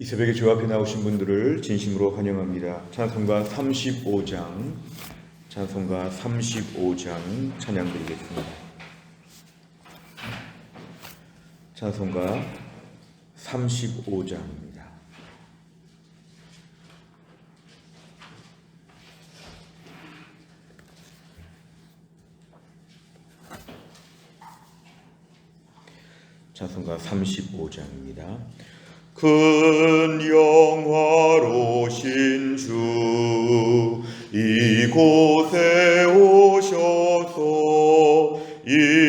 이 새벽에 주 앞에 나오신 분들을 진심으로 환영합니다. 찬송가 35장, 찬송가 35장 찬양 드리겠습니다. 찬송가 35장입니다. 찬송가 35장입니다. 큰 영화로신 주 이곳에 오셔서 이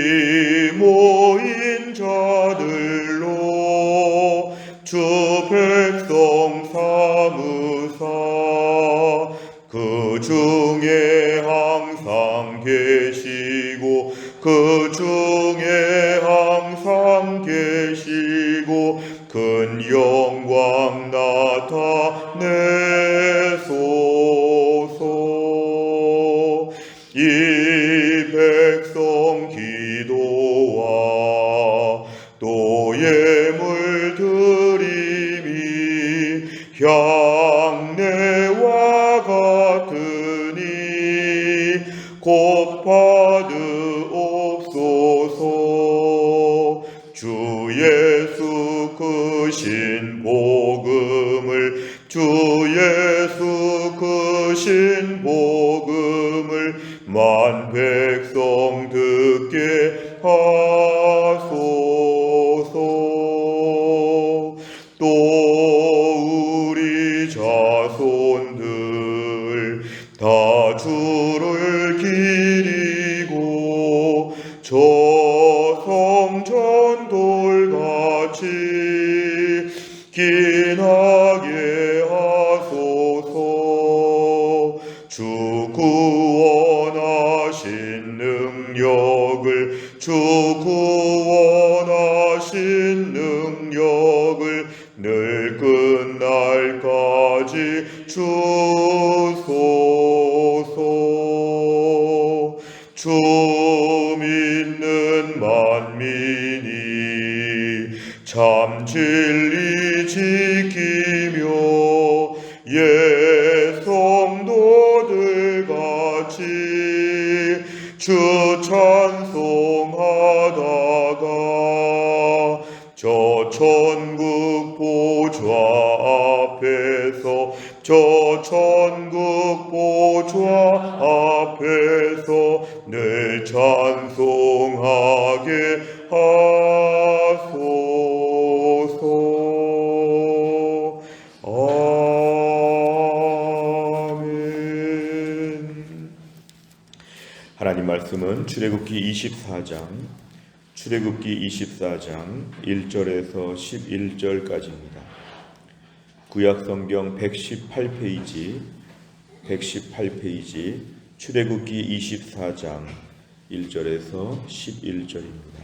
Hope 기나게 하소서. 주 구원하신 능력을 주 구원하신 능력을 늘 끝날까지 주소서. 주 천국 보좌 앞에서 저 천국 보좌 앞에서 늘 찬송하게 하소서. 아멘. 하나님 말씀은 출애굽기 24장 출애굽기 24장 1절에서 11절까지입니다. 구약 성경 118페이지 118페이지 출애굽기 24장 1절에서 11절입니다.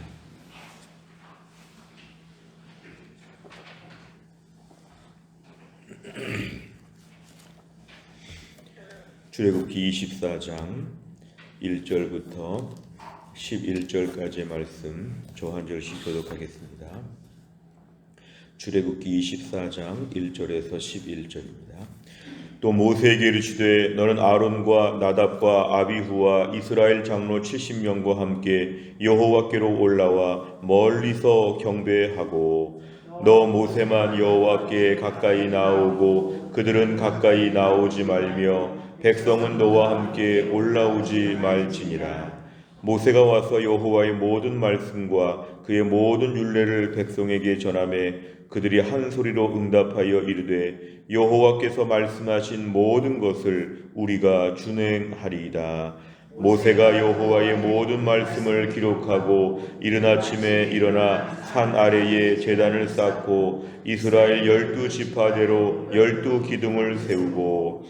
출애굽기 24장 1절부터 11절까지의 말씀 저한 절씩 교독하겠습니다. 출애굽기 24장 1절에서 11절입니다. 또 모세에게 이르시되 너는 아론과 나답과 아비후와 이스라엘 장로 70명과 함께 여호와께로 올라와 멀리서 경배하고 너 모세만 여호와께 가까이 나오고 그들은 가까이 나오지 말며 백성은 너와 함께 올라오지 말지니라 모세가 와서 여호와의 모든 말씀과 그의 모든 율례를 백성에게 전하매 그들이 한 소리로 응답하여 이르되 여호와께서 말씀하신 모든 것을 우리가 준행하리이다. 모세가 여호와의 모든 말씀을 기록하고 이른 아침에 일어나 산 아래에 제단을 쌓고 이스라엘 열두 지파대로 열두 기둥을 세우고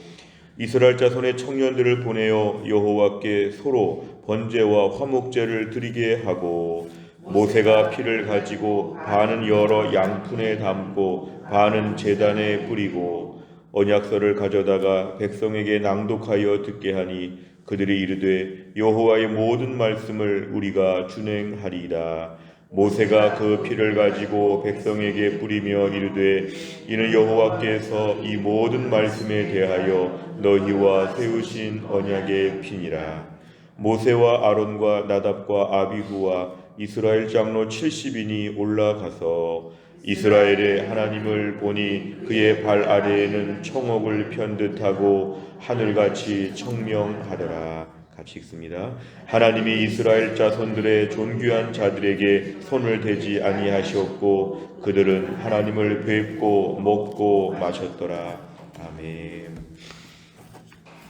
이스라엘 자손의 청년들을 보내어 여호와께 서로 번제와 화목제를 드리게 하고 모세가 피를 가지고 반은 여러 양푼에 담고 반은 제단에 뿌리고 언약서를 가져다가 백성에게 낭독하여 듣게 하니 그들이 이르되 여호와의 모든 말씀을 우리가 준행하리이다. 모세가 그 피를 가지고 백성에게 뿌리며 이르되 이는 여호와께서 이 모든 말씀에 대하여 너희와 세우신 언약의 피니라 모세와 아론과 나답과 아비후와 이스라엘 장로 70인이 올라가서 이스라엘의 하나님을 보니 그의 발 아래에는 청옥을 편 듯하고 하늘같이 청명하더라. 같이 읽습니다. 하나님이 이스라엘 자손들의 존귀한 자들에게 손을 대지 아니하시었고 그들은 하나님을 뵙고 먹고 마셨더라. 아멘.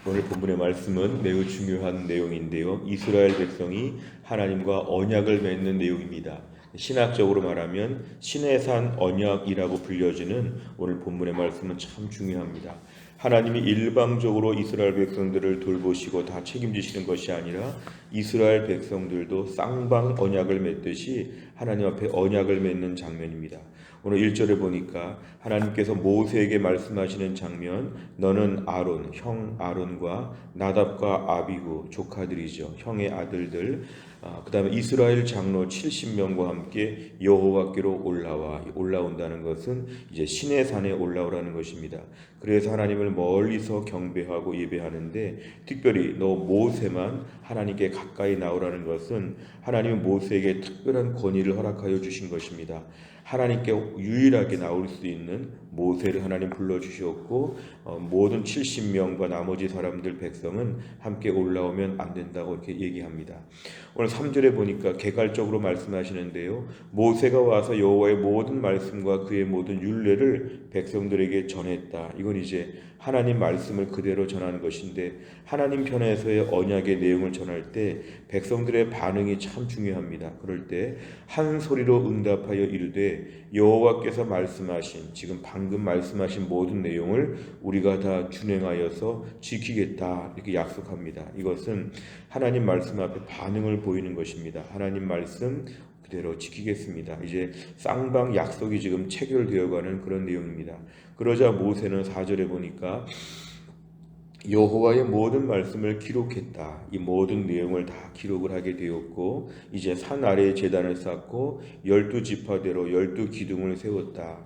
오늘 본문의 말씀은 매우 중요한 내용인데요. 이스라엘 백성이 하나님과 언약을 맺는 내용입니다. 신학적으로 말하면 신의 산 언약이라고 불려지는 오늘 본문의 말씀은 참 중요합니다. 하나님이 일방적으로 이스라엘 백성들을 돌보시고 다 책임지시는 것이 아니라 이스라엘 백성들도 쌍방 언약을 맺듯이 하나님 앞에 언약을 맺는 장면입니다. 오늘 1절에 보니까 하나님께서 모세에게 말씀하시는 장면 너는 아론 형 아론과 나답과 아비후 조카들이죠 형의 아들들 아, 그 다음에 이스라엘 장로 70명과 함께 여호와께로 올라와 올라온다는 것은 이제 신의 산에 올라오라는 것입니다. 그래서 하나님을 멀리서 경배하고 예배하는데 특별히 너 모세만 하나님께 가까이 나오라는 것은 하나님은 모세에게 특별한 권위를 허락하여 주신 것입니다. 하나님께 유일하게 나올 수 있는 모세를 하나님 불러주셨고 어, 모든 70명과 나머지 사람들 백성은 함께 올라오면 안 된다고 이렇게 얘기합니다. 오늘 3절에 보니까 개괄적으로 말씀하시는데요. 모세가 와서 여호와의 모든 말씀과 그의 모든 율례를 백성들에게 전했다. 이건 이제 하나님 말씀을 그대로 전하는 것인데 하나님 편에서의 언약의 내용을 전할 때 백성들의 반응이 참 중요합니다. 그럴 때 한 소리로 응답하여 이르되 여호와께서 말씀하신 지금 방금 말씀하신 모든 내용을 우리가 다 준행하여서 지키겠다 이렇게 약속합니다. 이것은 하나님 말씀 앞에 반응을 보이는 것입니다. 하나님 말씀 그대로 지키겠습니다. 이제 쌍방 약속이 지금 체결되어가는 그런 내용입니다. 그러자 모세는 4절에 보니까 여호와의 모든 말씀을 기록했다. 이 모든 내용을 다 기록을 하게 되었고 이제 산 아래에 제단을 쌓고 열두 지파대로 열두 기둥을 세웠다.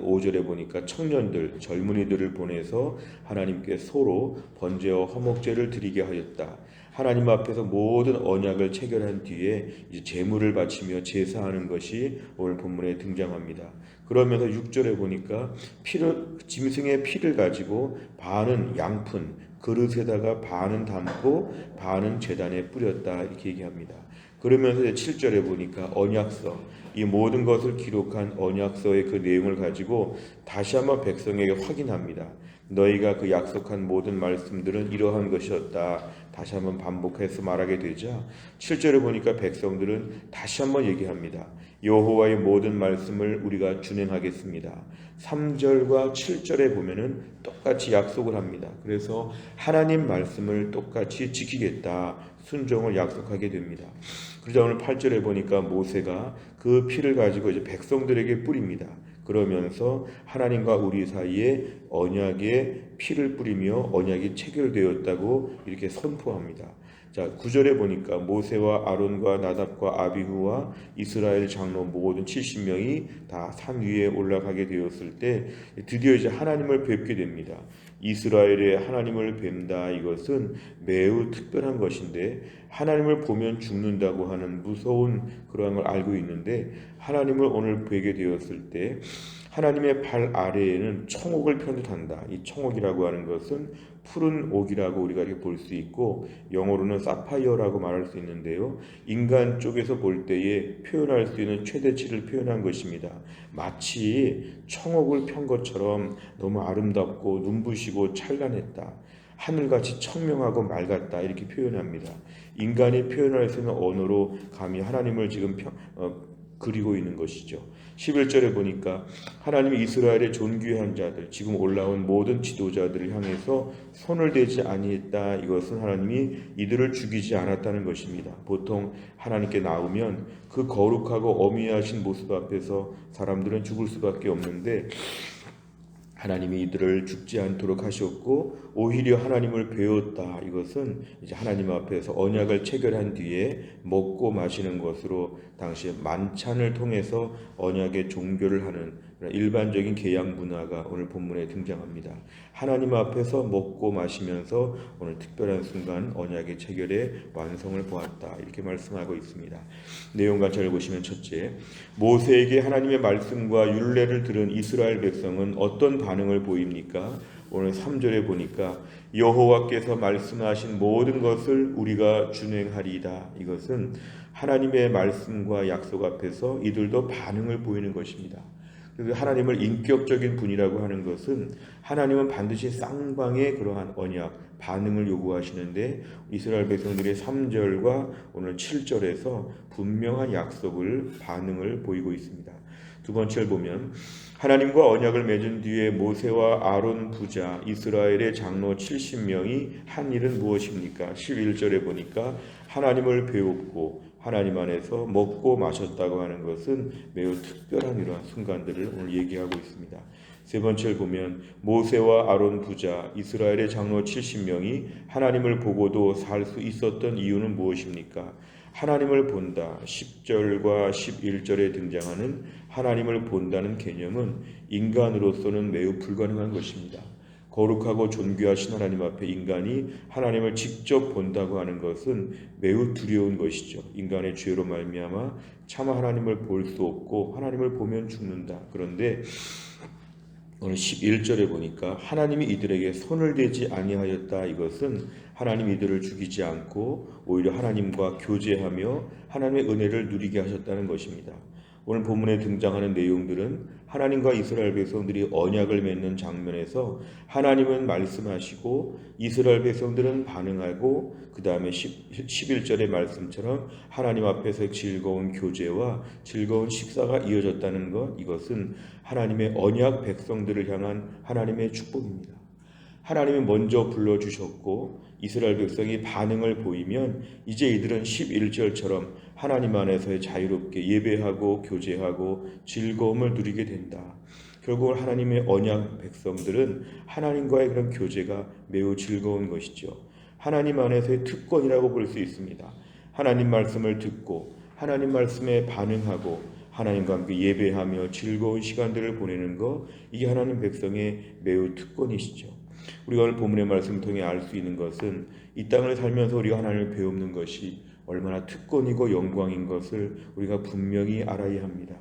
5절에 보니까 청년들, 젊은이들을 보내서 하나님께 소로 번제와 화목제를 드리게 하였다. 하나님 앞에서 모든 언약을 체결한 뒤에 이제 제물을 바치며 제사하는 것이 오늘 본문에 등장합니다. 그러면서 6절에 보니까 피를 짐승의 피를 가지고 반은 양푼 그릇에다가 반은 담고 반은 제단에 뿌렸다 이렇게 얘기합니다. 그러면서 7절에 보니까 언약서 이 모든 것을 기록한 언약서의 그 내용을 가지고 다시 한번 백성에게 확인합니다. 너희가 그 약속한 모든 말씀들은 이러한 것이었다. 다시 한번 반복해서 말하게 되자 7절에 보니까 백성들은 다시 한번 얘기합니다. 여호와의 모든 말씀을 우리가 준행하겠습니다. 3절과 7절에 보면은 똑같이 약속을 합니다. 그래서 하나님 말씀을 똑같이 지키겠다. 순종을 약속하게 됩니다. 그러자 오늘 8절에 보니까 모세가 그 피를 가지고 이제 백성들에게 뿌립니다. 그러면서 하나님과 우리 사이에 언약의 피를 뿌리며 언약이 체결되었다고 이렇게 선포합니다. 자, 9절에 보니까 모세와 아론과 나답과 아비후와 이스라엘 장로 모든 70명이 다 산 위에 올라가게 되었을 때 드디어 이제 하나님을 뵙게 됩니다. 이스라엘의 하나님을 뵌다 이것은 매우 특별한 것인데 하나님을 보면 죽는다고 하는 무서운 그러한 걸 알고 있는데 하나님을 오늘 뵈게 되었을 때 하나님의 발 아래에는 청옥을 편듯한다. 이 청옥이라고 하는 것은 푸른 옥이라고 우리가 이렇게 볼 수 있고 영어로는 사파이어라고 말할 수 있는데요. 인간 쪽에서 볼 때에 표현할 수 있는 최대치를 표현한 것입니다. 마치 청옥을 편 것처럼 너무 아름답고 눈부시고 찬란했다. 하늘같이 청명하고 맑았다 이렇게 표현합니다. 인간이 표현할 수 있는 언어로 감히 하나님을 지금 평, 어, 그리고 있는 것이죠. 11절에 보니까 하나님이 이스라엘의 존귀한 자들, 지금 올라온 모든 지도자들을 향해서 손을 대지 아니했다. 이것은 하나님이 이들을 죽이지 않았다는 것입니다. 보통 하나님께 나오면 그 거룩하고 어미하신 모습 앞에서 사람들은 죽을 수밖에 없는데 하나님이 이들을 죽지 않도록 하셨고 오히려 하나님을 배웠다. 이것은 이제 하나님 앞에서 언약을 체결한 뒤에 먹고 마시는 것으로 당시 만찬을 통해서 언약의 종교를 하는 일반적인 계약 문화가 오늘 본문에 등장합니다. 하나님 앞에서 먹고 마시면서 오늘 특별한 순간 언약의 체결의 완성을 보았다. 이렇게 말씀하고 있습니다. 내용 같이 보시면 첫째, 모세에게 하나님의 말씀과 율례를 들은 이스라엘 백성은 어떤 반응을 보입니까? 오늘 3절에 보니까 여호와께서 말씀하신 모든 것을 우리가 준행하리이다. 이것은 하나님의 말씀과 약속 앞에서 이들도 반응을 보이는 것입니다. 그래서 하나님을 인격적인 분이라고 하는 것은 하나님은 반드시 쌍방의 그러한 언약, 반응을 요구하시는데 이스라엘 백성들의 3절과 오늘 7절에서 분명한 약속을 반응을 보이고 있습니다. 두 번째를 보면 하나님과 언약을 맺은 뒤에 모세와 아론 부자 이스라엘의 장로 70명이 한 일은 무엇입니까? 11절에 보니까 하나님을 배웠고 하나님 안에서 먹고 마셨다고 하는 것은 매우 특별한 이러한 순간들을 오늘 얘기하고 있습니다. 세 번째를 보면 모세와 아론 부자 이스라엘의 장로 70명이 하나님을 보고도 살 수 있었던 이유는 무엇입니까? 하나님을 본다. 10절과 11절에 등장하는 하나님을 본다는 개념은 인간으로서는 매우 불가능한 것입니다. 거룩하고 존귀하신 하나님 앞에 인간이 하나님을 직접 본다고 하는 것은 매우 두려운 것이죠. 인간의 죄로 말미암아 차마 하나님을 볼 수 없고 하나님을 보면 죽는다. 그런데 오늘 11절에 보니까 하나님이 이들에게 손을 대지 아니하였다. 이것은 하나님 이들을 죽이지 않고 오히려 하나님과 교제하며 하나님의 은혜를 누리게 하셨다는 것입니다. 오늘 본문에 등장하는 내용들은 하나님과 이스라엘 백성들이 언약을 맺는 장면에서 하나님은 말씀하시고 이스라엘 백성들은 반응하고 그 다음에 11절의 말씀처럼 하나님 앞에서 즐거운 교제와 즐거운 식사가 이어졌다는 것 이것은 하나님의 언약 백성들을 향한 하나님의 축복입니다. 하나님이 먼저 불러주셨고 이스라엘 백성이 반응을 보이면 이제 이들은 11절처럼 하나님 안에서 자유롭게 예배하고 교제하고 즐거움을 누리게 된다. 결국 하나님의 언약 백성들은 하나님과의 그런 교제가 매우 즐거운 것이죠. 하나님 안에서의 특권이라고 볼 수 있습니다. 하나님 말씀을 듣고 하나님 말씀에 반응하고 하나님과 함께 예배하며 즐거운 시간들을 보내는 것 이게 하나님 백성의 매우 특권이시죠. 우리가 오늘 본문의 말씀을 통해 알 수 있는 것은 이 땅을 살면서 우리가 하나님을 배우는 것이 얼마나 특권이고 영광인 것을 우리가 분명히 알아야 합니다.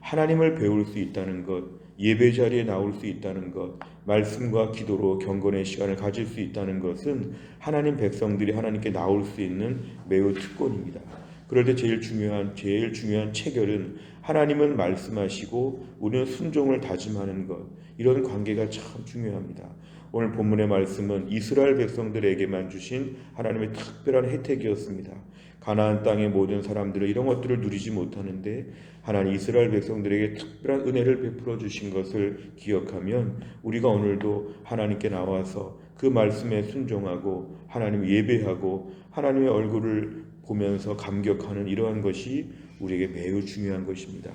하나님을 배울 수 있다는 것, 예배 자리에 나올 수 있다는 것, 말씀과 기도로 경건의 시간을 가질 수 있다는 것은 하나님 백성들이 하나님께 나올 수 있는 매우 특권입니다. 그럴 때 제일 중요한 제일 중요한 체결은 하나님은 말씀하시고 우리는 순종을 다짐하는 것 이런 관계가 참 중요합니다. 오늘 본문의 말씀은 이스라엘 백성들에게만 주신 하나님의 특별한 혜택이었습니다. 가나안 땅의 모든 사람들은 이런 것들을 누리지 못하는데 하나님 이스라엘 백성들에게 특별한 은혜를 베풀어 주신 것을 기억하면 우리가 오늘도 하나님께 나와서 그 말씀에 순종하고 하나님 예배하고 하나님의 얼굴을 보면서 감격하는 이러한 것이 우리에게 매우 중요한 것입니다.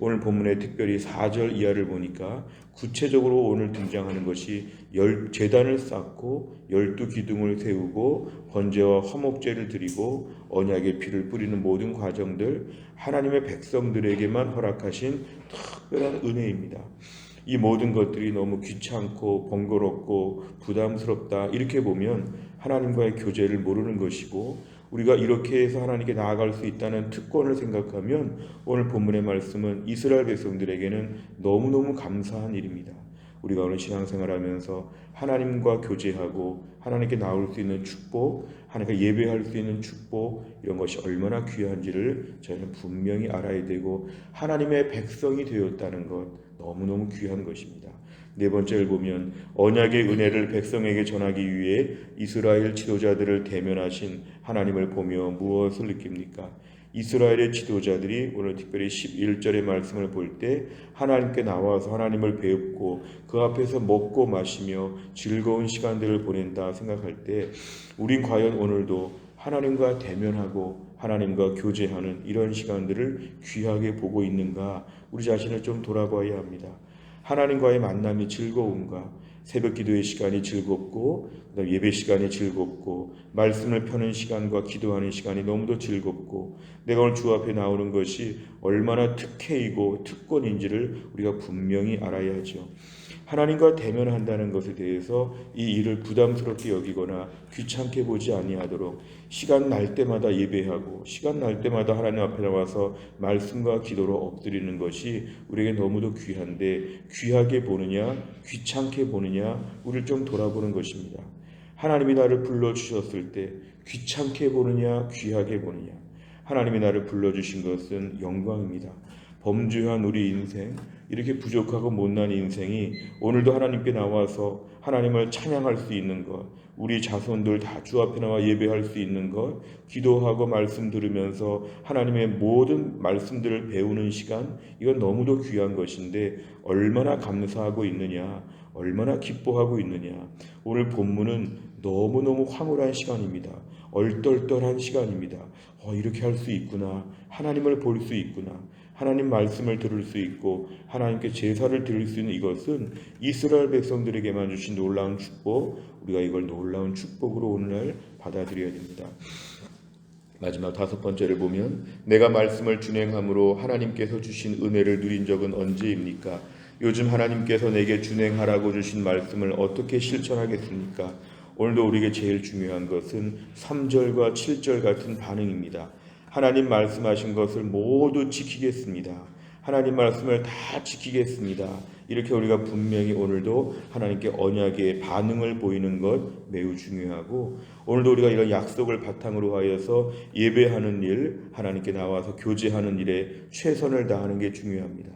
오늘 본문에 특별히 4절 이하를 보니까 구체적으로 오늘 등장하는 것이 열 제단을 쌓고 열두 기둥을 세우고 번제와 화목제를 드리고 언약의 피를 뿌리는 모든 과정들 하나님의 백성들에게만 허락하신 특별한 은혜입니다. 이 모든 것들이 너무 귀찮고 번거롭고 부담스럽다 이렇게 보면 하나님과의 교제를 모르는 것이고 우리가 이렇게 해서 하나님께 나아갈 수 있다는 특권을 생각하면 오늘 본문의 말씀은 이스라엘 백성들에게는 너무너무 감사한 일입니다. 우리가 오늘 신앙생활하면서 하나님과 교제하고 하나님께 나올 수 있는 축복, 하나님께 예배할 수 있는 축복 이런 것이 얼마나 귀한지를 저희는 분명히 알아야 되고 하나님의 백성이 되었다는 것 너무너무 귀한 것입니다. 네 번째를 보면 언약의 은혜를 백성에게 전하기 위해 이스라엘 지도자들을 대면하신 하나님을 보며 무엇을 느낍니까? 이스라엘의 지도자들이 오늘 특별히 11절의 말씀을 볼 때 하나님께 나와서 하나님을 배웁고 그 앞에서 먹고 마시며 즐거운 시간들을 보낸다 생각할 때 우린 과연 오늘도 하나님과 대면하고 하나님과 교제하는 이런 시간들을 귀하게 보고 있는가 우리 자신을 좀 돌아봐야 합니다. 하나님과의 만남이 즐거운가? 새벽 기도의 시간이 즐겁고 예배 시간이 즐겁고 말씀을 펴는 시간과 기도하는 시간이 너무도 즐겁고 내가 오늘 주 앞에 나오는 것이 얼마나 특혜이고 특권인지를 우리가 분명히 알아야죠. 하나님과 대면한다는 것에 대해서 이 일을 부담스럽게 여기거나 귀찮게 보지 아니하도록 시간 날 때마다 예배하고 시간 날 때마다 하나님 앞에 나와서 말씀과 기도로 엎드리는 것이 우리에게 너무도 귀한데 귀하게 보느냐 귀찮게 보느냐 우리를 좀 돌아보는 것입니다. 하나님이 나를 불러 주셨을 때 귀찮게 보느냐 귀하게 보느냐 하나님이 나를 불러 주신 것은 영광입니다. 범죄한 우리 인생 이렇게 부족하고 못난 인생이 오늘도 하나님께 나와서 하나님을 찬양할 수 있는 것 우리 자손들 다 주 앞에 나와 예배할 수 있는 것 기도하고 말씀 들으면서 하나님의 모든 말씀들을 배우는 시간 이건 너무도 귀한 것인데 얼마나 감사하고 있느냐 얼마나 기뻐하고 있느냐 오늘 본문은 너무너무 황홀한 시간입니다. 얼떨떨한 시간입니다. 어, 이렇게 할 수 있구나. 하나님을 볼 수 있구나. 하나님 말씀을 들을 수 있고 하나님께 제사를 드릴 수 있는 이것은 이스라엘 백성들에게만 주신 놀라운 축복, 우리가 이걸 놀라운 축복으로 오늘날 받아들여야 됩니다. 마지막 다섯 번째를 보면 내가 말씀을 준행함으로 하나님께서 주신 은혜를 누린 적은 언제입니까? 요즘 하나님께서 내게 준행하라고 주신 말씀을 어떻게 실천하겠습니까? 오늘도 우리에게 제일 중요한 것은 3절과 7절 같은 반응입니다. 하나님 말씀하신 것을 모두 지키겠습니다. 하나님 말씀을 다 지키겠습니다. 이렇게 우리가 분명히 오늘도 하나님께 언약의 반응을 보이는 것 매우 중요하고 오늘도 우리가 이런 약속을 바탕으로 하여서 예배하는 일, 하나님께 나와서 교제하는 일에 최선을 다하는 게 중요합니다.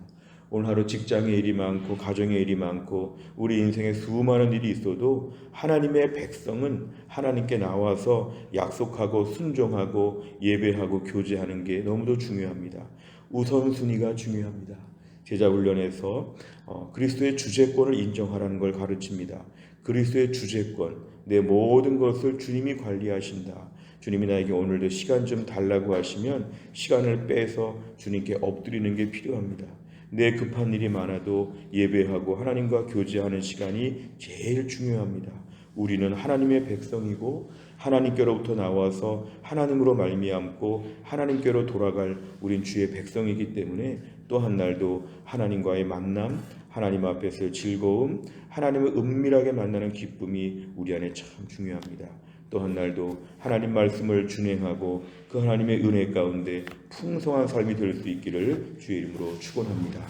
오늘 하루 직장의 일이 많고 가정의 일이 많고 우리 인생에 수많은 일이 있어도 하나님의 백성은 하나님께 나와서 약속하고 순종하고 예배하고 교제하는 게 너무도 중요합니다. 우선순위가 중요합니다. 제자 훈련에서 어, 그리스도의 주재권을 인정하라는 걸 가르칩니다. 그리스도의 주재권, 내 모든 것을 주님이 관리하신다. 주님이 나에게 오늘도 시간 좀 달라고 하시면 시간을 빼서 주님께 엎드리는 게 필요합니다. 내 급한 일이 많아도 예배하고 하나님과 교제하는 시간이 제일 중요합니다. 우리는 하나님의 백성이고 하나님께로부터 나와서 하나님으로 말미암고 하나님께로 돌아갈 우린 주의 백성이기 때문에 또 한 날도 하나님과의 만남, 하나님 앞에서의 즐거움, 하나님을 은밀하게 만나는 기쁨이 우리 안에 참 중요합니다. 또 한 날도 하나님 말씀을 준행하고 그 하나님의 은혜 가운데 풍성한 삶이 될 수 있기를 주의 이름으로 축원합니다.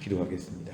기도하겠습니다.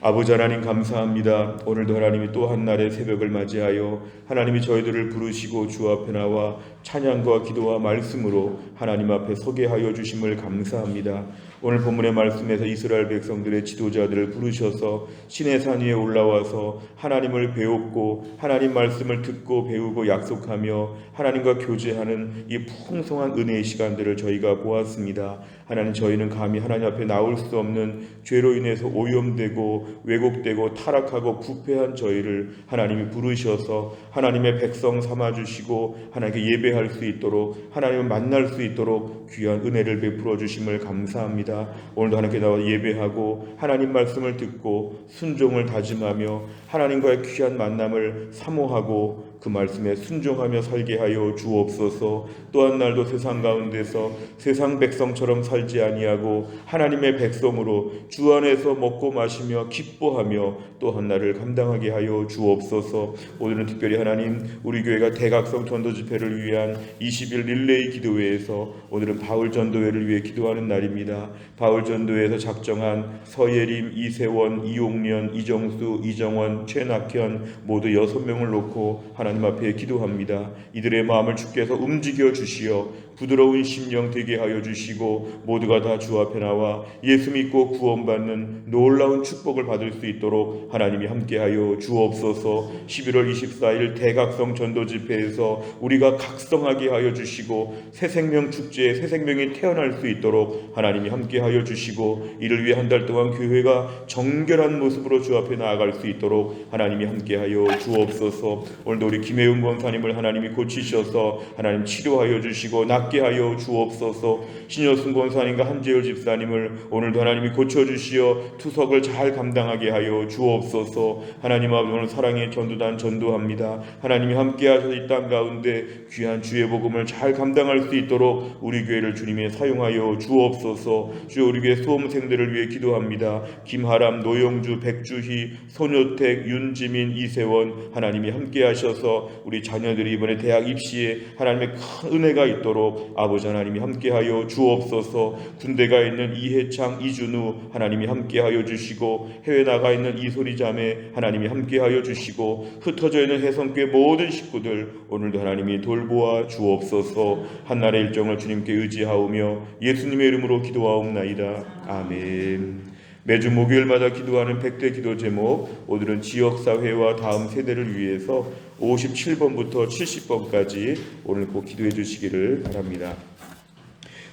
아버지 하나님 감사합니다. 오늘도 하나님이 또 한 날의 새벽을 맞이하여 하나님이 저희들을 부르시고 주 앞에 나와 찬양과 기도와 말씀으로 하나님 앞에 서게 하여 주심을 감사합니다. 오늘 본문의 말씀에서 이스라엘 백성들의 지도자들을 부르셔서 신의 산 위에 올라와서 하나님을 배웠고 하나님 말씀을 듣고 배우고 약속하며 하나님과 교제하는 이 풍성한 은혜의 시간들을 저희가 보았습니다. 하나님 저희는 감히 하나님 앞에 나올 수 없는 죄로 인해서 오염되고 왜곡되고 타락하고 부패한 저희를 하나님이 부르셔서 하나님의 백성 삼아 주시고 하나님께 예배할 수 있도록 하나님을 만날 수 있도록 귀한 은혜를 베풀어 주심을 감사합니다. 오늘도 하나님께 나와 예배하고 하나님 말씀을 듣고 순종을 다짐하며 하나님과의 귀한 만남을 사모하고 그 말씀에 순종하며 살게 하여 주옵소서. 또한 날도 세상 가운데서 세상 백성처럼 살지 아니하고 하나님의 백성으로 주 안에서 먹고 마시며 기뻐하며 또한 날을 감당하게 하여 주옵소서. 오늘은 특별히 하나님 우리 교회가 대각성 전도 집회를 위한 20일 릴레이 기도회에서 오늘은 바울 전도회를 위해 기도하는 날입니다. 바울 전도회에서 작정한 서예림, 이세원, 이용련, 이정수, 이정원, 최낙현 모두 여섯 명을 놓고 하나님 앞에 기도합니다. 이들의 마음을 주께서 움직여 주시어 부드러운 심령 되게 하여 주시고 모두가 다 주 앞에 나와 예수 믿고 구원받는 놀라운 축복을 받을 수 있도록 하나님이 함께하여 주옵소서. 11월 24일 대각성 전도 집회에서 우리가 각성하게 하여 주시고 새 생명 축제에 새 생명이 태어날 수 있도록 하나님이 함께하여 주시고 이를 위해 한 달 동안 교회가 정결한 모습으로 주 앞에 나아갈 수 있도록 하나님이 함께하여 주옵소서. 오늘도 우리 김혜은 권사님을 하나님이 고치셔서 하나님 치료하여 주시고 낫게 하여 주옵소서. 신여순 권사님과 한재열 집사님을 오늘도 하나님이 고쳐주시어 투석을 잘 감당하게 하여 주옵소서. 하나님 아버지 오늘 사랑의 전도단 전도합니다. 하나님이 함께 하셔서 이 땅 가운데 귀한 주의 복음을 잘 감당할 수 있도록 우리 교회를 주님의 사용하여 주옵소서. 주여 우리 교회 수험생들을 위해 기도합니다. 김하람 노영주 백주희 손효택 윤지민 이세원 하나님이 함께 하셔서 우리 자녀들이 이번에 대학 입시에 하나님의 큰 은혜가 있도록 아버지 하나님이 함께하여 주옵소서. 군대가 있는 이해창 이준우 하나님이 함께하여 주시고 해외 나가 있는 이소리 자매 하나님이 함께하여 주시고 흩어져 있는 해성교회 모든 식구들 오늘도 하나님이 돌보아 주옵소서. 한날의 일정을 주님께 의지하오며 예수님의 이름으로 기도하옵나이다. 아멘. 매주 목요일마다 기도하는 백대 기도 제목 오늘은 지역사회와 다음 세대를 위해서 57번부터 70번까지 오늘 꼭 기도해 주시기를 바랍니다.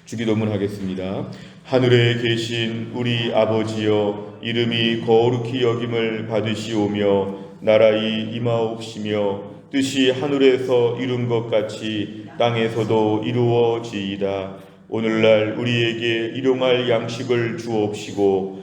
주기도문 하겠습니다. 하늘에 계신 우리 아버지여 이름이 거룩히 여김을 받으시오며 나라의 임하옵시며 뜻이 하늘에서 이룬 것 같이 땅에서도 이루어지이다. 오늘날 우리에게 일용할 양식을 주옵시고